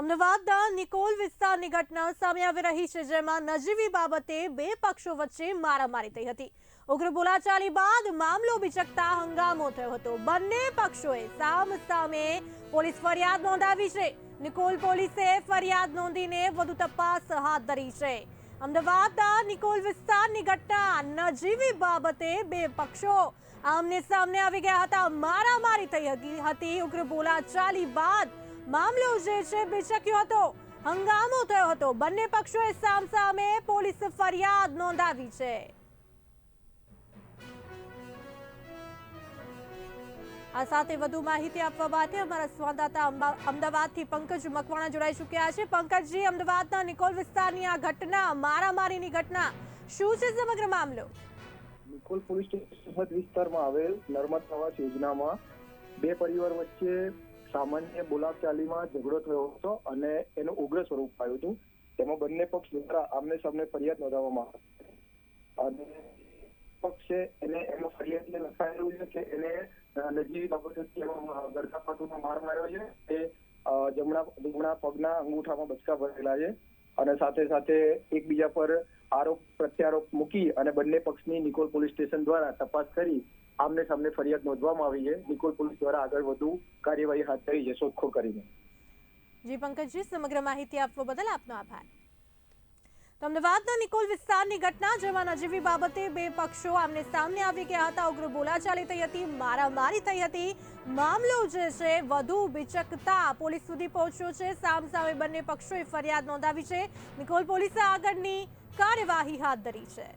અમદાવાદના નિકોલ વિસ્તારની ઘટના સામે આવી રહી છે, જેમાં નજીવી બાબતે બે પક્ષો વચ્ચે મારામારી થઈ હતી. ઉગ્ર બોલાચાલી બાદ મામલો બિચકતા હંગામો થયો હતો. બંને પક્ષોએ સામ સામે પોલીસ ફરિયાદ નોંધાવી છે. નિકોલ પોલીસે ફરિયાદ નોંધીને વધુ તપાસ હાથ ધરી છે. અમદાવાદના નિકોલ વિસ્તારની ઘટના નજીવી બાબતે બે પક્ષો આમને સામને આવી ગયા હતા. મારામારી થઈ હતી- ઉગ્ર બોલાચાલી બાદ મામલો જે છે બિચક્યો હતો, હંગામો થયો હતો. બંને પક્ષોએ સામસામે પોલીસ ફરિયાદ નોંધાવી છે. આ સાથે વધુ માહિતી આપવા માટે અમારા સંવાદદાતા અમદાવાદથી પંકજ મકવાણા જોડાઈ ચૂક્યા છે. પંકજજી, અમદાવાદના નિકોલ વિસ્તારની આ ઘટના, મારામારીની ઘટના, શું છે સમગ્ર મામલો? નિકોલ પોલીસ સ્ટેશન વિસ્તારમાં આવેલ નર્મદ આવાસ યોજનામાં બે પરિવાર વચ્ચે સામાન્ય બોલાચાલીમાં ઝઘડો થયો હતો અને એનું ઉગ્ર સ્વરૂપ આવ્યું હતું. તેમાં બંને પક્ષ દ્વારા આમને સામને ફરિયાદ નોંધાવવામાં આવી અને પક્ષે એને એમાં ફરિયાદને લખાયેલું છે કે એને નજીવી બાબતોથી એમાં માર માર્યો છે. તે જમણા જમણા પગના અંગૂઠામાં બચકા ભરેલા છે. અને સાથે સાથે એકબીજા પર આરોપ, પ્રત્યારોપ મૂકી અને બંને પક્ષની નિકોલ પોલીસ સ્ટેશન દ્વારા તપાસ કરી આમને સામને ફરિયાદ નોંધવામાં આવી છે. નિકોલ પોલીસ દ્વારા આગળ વધુ કાર્યવાહી હાથ ધરી છે. શોધખોળ કરીને. જી, પંકજજી, સમગ્ર માહિતી આપવા બદલ આપનો આભાર. અમદાવાદના નિકોલ વિસ્તારની ઘટના જેમાં નજીવી બાબતે બે પક્ષો આમને સામને આવી ગયા હતા. ઉગ્ર બોલાચાલી થઈ હતી, મારામારી થઈ હતી. મામલો જે છે, વધુ બિચકતા પોલીસ સુધી પહોંચ્યો છે. સામ સામે બંને પક્ષોએ ફરિયાદ નોંધાવી છે. નિકોલ પોલીસે આગળની કાર્યવાહી હાથ ધરી છે.